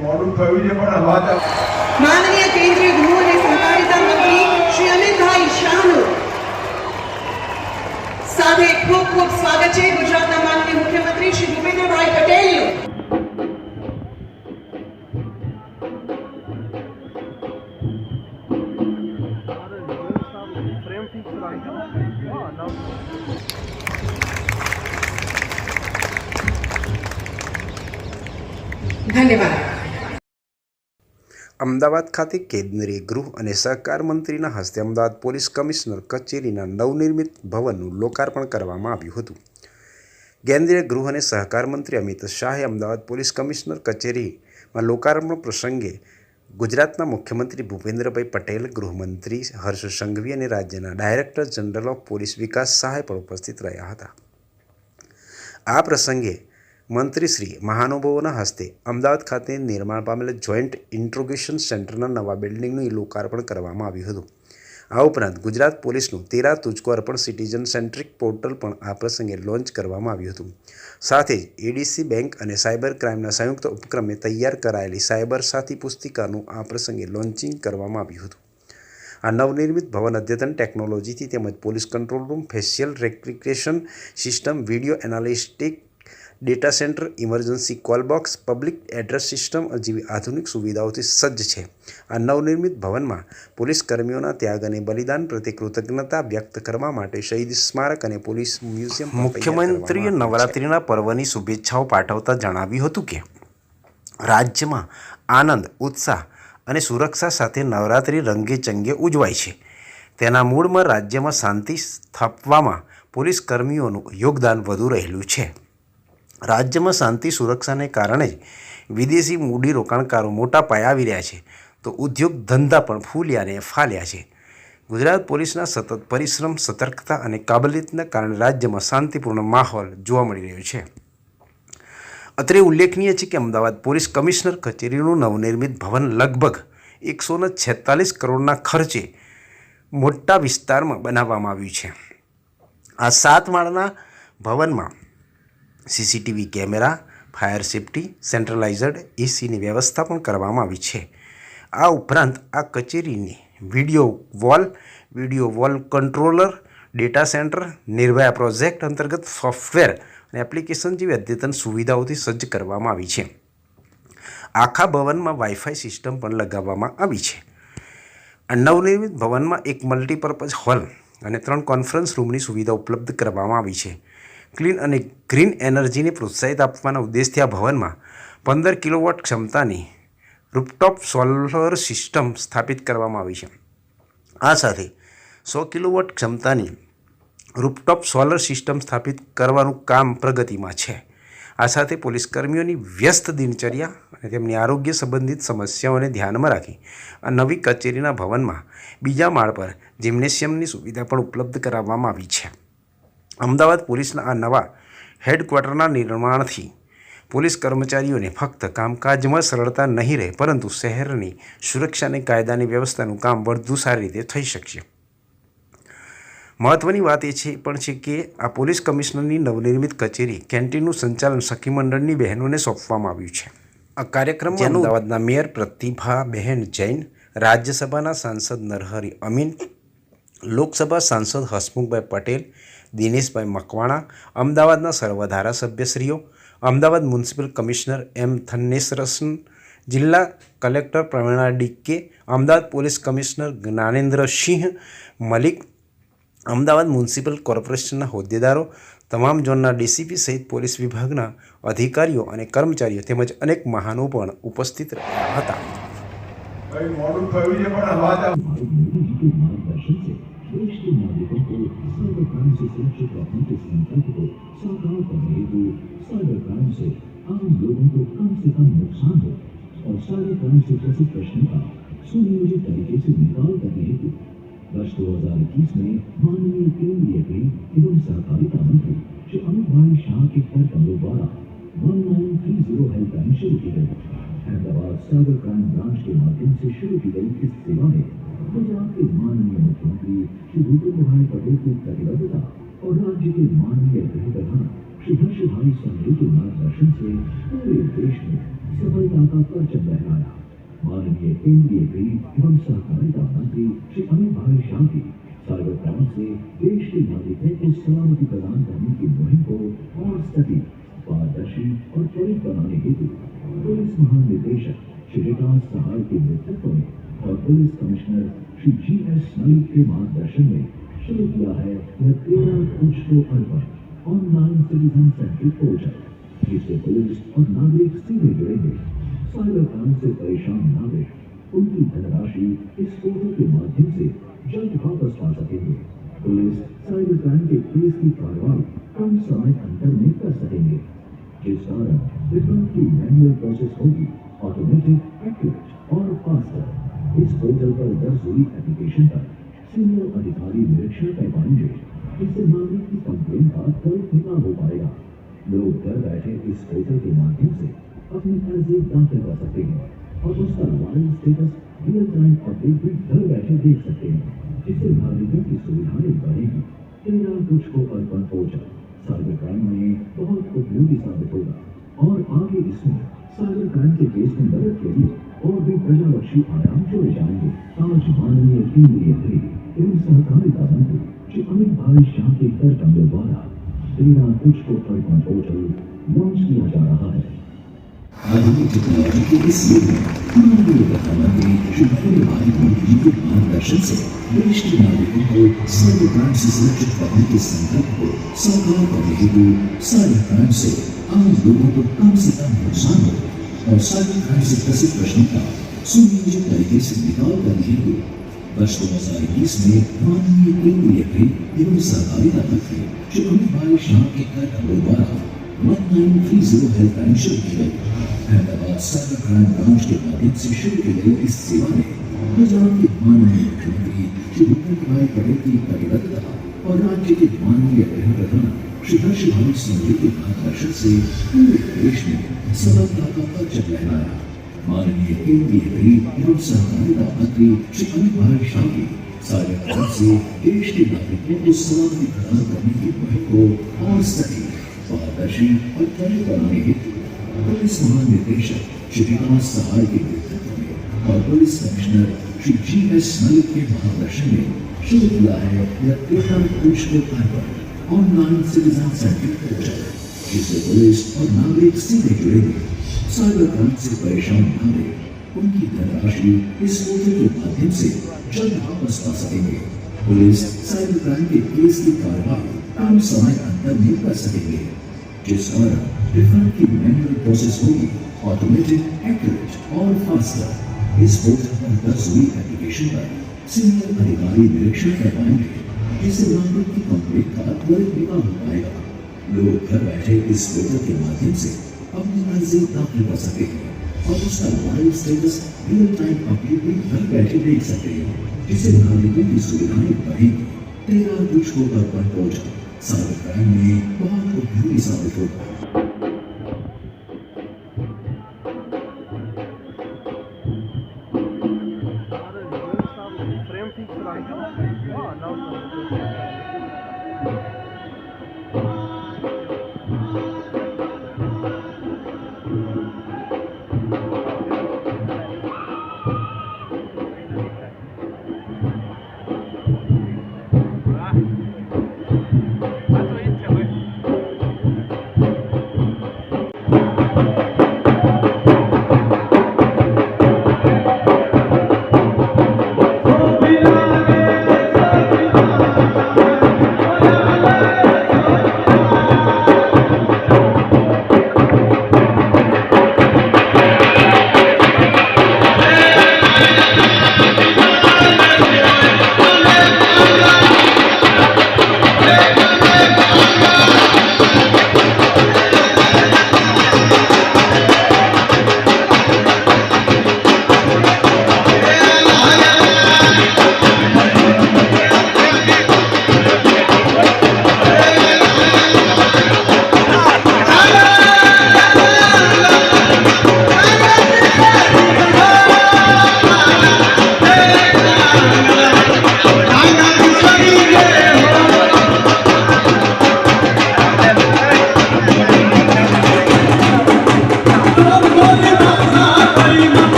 મોડું થયું છે પણ અવાજ માનનીય કેન્દ્રીય ગૃહ અને સહકારિતા મંત્રી શ્રી અનિલભાઈ શાહનું સાથે ખૂબ ખૂબ સ્વાગત છે ગુજરાતના માનનીય મુખ્યમંત્રી શ્રી ભૂપેન્દ્રભાઈ પટેલનું धन्यवाद અમદાવાદ ખાતે કેન્દ્રીય ગૃહ અને સહકાર મંત્રીના હસ્તે અમદાવાદ પોલીસ કમિશનર કચેરીના નવનિર્મિત ભવનનું લોકાર્પણ કરવામાં આવ્યું હતું કેન્દ્રીય ગૃહ અને સહકાર મંત્રી અમિત શાહે અમદાવાદ પોલીસ કમિશનર કચેરીમાં લોકાર્પણ પ્રસંગે ગુજરાતના મુખ્યમંત્રી ભૂપેન્દ્રભાઈ પટેલ ગૃહમંત્રી હર્ષ સંઘવી અને રાજ્યના director general of police Vikas Sahay પણ ઉપસ્થિત રહ્યા હતા આ પ્રસંગે મંત્રીશ્રી મહાનુભાવોના હસ્તે અમદાવાદ ખાતે નિર્માણ પામેલ જોઈન્ટ ઇન્ટ્રોગેશન સેન્ટરના નવા બિલ્ડિંગનું લોકાર્પણ કરવામાં આવ્યું હતું આ ઉપરાંત ગુજરાત પોલીસનું તેરા તુજકો અર્પણ સિટીઝન સેન્ટ્રિક પોર્ટલ પણ આ પ્રસંગે લોન્ચ કરવામાં આવ્યું હતું સાથે જ એડીસી બેંક અને સાયબર ક્રાઇમના સંયુક્ત ઉપક્રમે તૈયાર કરાયેલી સાયબર સાથી પુસ્તિકાનું આ પ્રસંગે લોન્ચિંગ કરવામાં આવ્યું હતું આ નવનિર્મિત ભવન અદ્યતન ટેકનોલોજીથી તેમજ police control room facial recognition system video analytic data centre emergency call box public address system જેવી આધુનિક સુવિધાઓથી સજ્જ છે આ નવનિર્મિત ભવનમાં પોલીસ કર્મીઓના ત્યાગ અને બલિદાન પ્રત્યે કૃતજ્ઞતા વ્યક્ત કરવા માટે શહીદ સ્મારક અને પોલીસ મ્યુઝિયમ મુખ્યમંત્રીએ નવરાત્રિના પર્વની શુભેચ્છાઓ પાઠવતા જણાવ્યું હતું કે રાજ્યમાં આનંદ ઉત્સાહ અને સુરક્ષા સાથે નવરાત્રિ રંગે ચંગે ઉજવાય છે તેના મૂળમાં રાજ્યમાં શાંતિ સ્થાપવામાં પોલીસ કર્મીઓનું યોગદાન વધુ રહેલું છે રાજ્યમાં શાંતિ સુરક્ષાને કારણે જ વિદેશી મૂડી રોકાણકારો મોટા પાયે આવી રહ્યા છે તો ઉદ્યોગ ધંધા પણ ફૂલ્યા ફાલ્યા છે ગુજરાત પોલીસના સતત પરિશ્રમ સતર્કતા અને કાબલિયતના કારણે રાજ્યમાં શાંતિપૂર્ણ માહોલ જોવા મળી રહ્યો છે અત્રે ઉલ્લેખનીય છે કે અમદાવાદ પોલીસ કમિશનર કચેરીનું નવનિર્મિત ભવન લગભગ એકસોને છેતાલીસ કરોડના ખર્ચે મોટા વિસ્તારમાં બનાવવામાં આવ્યું છે આ સાત માળના ભવનમાં સીસીટીવી કેમેરા ફાયર સેફટી સેન્ટ્રલાઇઝડ એસીની વ્યવસ્થા પણ કરવામાં આવી છે આ ઉપરાંત આ કચેરીની video wall video wall controller data centre Nirbhaya project અંતર્ગત સોફ્ટવેર અને એપ્લિકેશન જેવી અદ્યતન સુવિધાઓથી સજ્જ કરવામાં આવી છે આખા ભવનમાં વાઈફાઈ સિસ્ટમ પણ લગાવવામાં આવી છે આ નવનિર્મિત ભવનમાં એક મલ્ટીપર્પઝ હોલ અને ત્રણ કોન્ફરન્સ રૂમની સુવિધા ઉપલબ્ધ કરવામાં આવી છે ક્લીન અને ગ્રીન એનર્જીને પ્રોત્સાહિત આપવાના ઉદ્દેશથી આ ભવનમાં પંદર કિલોવોટ ક્ષમતાની રૂપટોપ સોલર સિસ્ટમ સ્થાપિત કરવામાં આવી છે આ સાથે સો કિલોવોટ ક્ષમતાની રૂપટોપ સોલર સિસ્ટમ સ્થાપિત કરવાનું કામ પ્રગતિમાં છે આ સાથે પોલીસકર્મીઓની વ્યસ્ત દિનચર્યા અને તેમની આરોગ્ય સંબંધિત સમસ્યાઓને ધ્યાનમાં રાખી આ નવી કચેરીના ભવનમાં બીજા માળ પર જિમ્નેશિયમની સુવિધા પણ ઉપલબ્ધ કરાવવામાં આવી છે અમદાવાદ પોલીસના આ નવા હેડક્વાર્ટરના નિર્માણથી પોલીસ કર્મચારીઓને ફક્ત કામકાજમાં સરળતા નહીં રહે પરંતુ શહેરની સુરક્ષા કાયદાની વ્યવસ્થાનું કામ વધુ સારી રીતે થઈ શકશે મહત્ત્વની વાત એ છે પણ છે કે આ પોલીસ કમિશનરની નવનિર્મિત કચેરી કેન્ટીનનું સંચાલન સખી મંડળની બહેનોને સોંપવામાં આવ્યું છે આ કાર્યક્રમ અમદાવાદના મેયર પ્રતિભા બહેન જૈન રાજ્યસભાના સાંસદ નરહરી અમીન લોકસભા સાંસદ હસમુખભાઈ પટેલ દિનેશભાઈ મકવાણા અમદાવાદના સર્વ ધારાસભ્યશ્રીઓ Ahmedabad municipal commissioner M Thennarasan જિલ્લા collector Praveena DK Ahmedabad police commissioner Gyanendra Singh Malik Ahmedabad municipal કોર્પોરેશનના હોદ્દેદારો તમામ ઝોનના ડીસીપી સહિત પોલીસ વિભાગના અધિકારીઓ અને કર્મચારીઓ તેમજ અનેક મહાનો પણ ઉપસ્થિત રહ્યા હતા نکال مانوی گئی ایون سہکار منتری شاہ کے ون نائنو ہیلپ لائن شروع کی گئی حیدرآباد برانچ کے مادھیم سے شروع کی گئی اس سیوا میں پنجاب کے مانوی مختلف اور سہارا منتری شاہ کی سارے سلامتی اور پولیس مہاندیشک شی وکاس سہار کے نیتو میں پولیس کمشنر جلد واپس آ سکیں گے اور پورٹل پر سینئر کے دیکھ سکتے ہیں جس سے کچھ بہت ہوگا اور آگے اس میں مدد کے لیے اور بھی جو امت بھائی شاہ کے لیے کم سے کم نقصان ہو اور ساری طرح سے سے روشنی کا کا طریقے نکال کر دو ہزار میں یعنی سرکاری جو بھائی شاہ کے گھر دوبارہ ون نائن تھری زیرو ہیلپ لائن شروع کی گئی حیدرآباد برانچ کے مادھیم سے شروع کی گئی اس سیوا کے مکھیمنتری شری بھائی پٹیل کی اوراندیشکری وکاس سہارے اور پولیس کمشنر جی مہاردر میں Online Situation جس سے اور سینئر کروائیں گے کی کا ہو پائے گا لوگ گھر بیٹھے اس کے مادھیم سے اپنی مرضی داخل کر سکیں گے اور اس کا اسٹیٹس ریئل ٹائم اپڈیٹ بھی گھر بیٹھے دیکھ جسے میں سویدھائیں تیرہ پر پہنچ بہت ثابت ہوگا